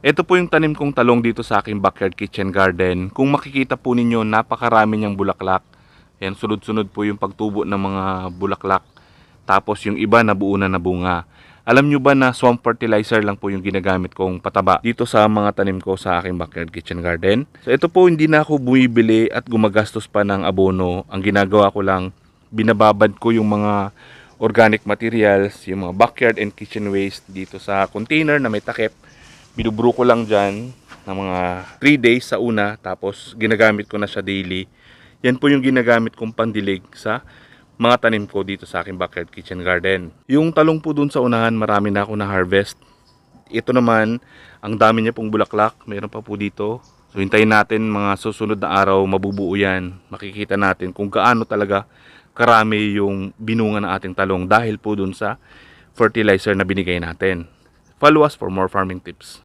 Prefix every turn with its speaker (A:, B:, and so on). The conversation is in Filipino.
A: Ito po yung tanim kong talong dito sa aking backyard kitchen garden. Kung makikita po ninyo, napakarami niyang bulaklak. Yan, sunod-sunod po yung pagtubo ng mga bulaklak. Tapos yung iba nabuo na na bunga. Alam nyo ba na swamp fertilizer lang po yung ginagamit kong pataba dito sa mga tanim ko sa aking backyard kitchen garden. So ito po hindi na ako bumibili at gumagastos pa ng abono. Ang ginagawa ko lang, binababad ko yung mga organic materials, yung mga backyard and kitchen waste dito sa container na may takip. Binubro ko lang dyan ng mga 3 days sa una tapos ginagamit ko na siya daily. Yan po yung ginagamit kong pandilig sa mga tanim ko dito sa aking backyard kitchen garden. Yung talong po dun sa unahan, marami na ako na harvest. Ito naman, ang dami niya pong bulaklak. Mayroon pa po dito. So hintayin natin mga susunod na araw, mabubuo yan. Makikita natin kung gaano talaga karami yung binunga ng ating talong dahil po dun sa fertilizer na binigay natin. Follow us for more farming tips.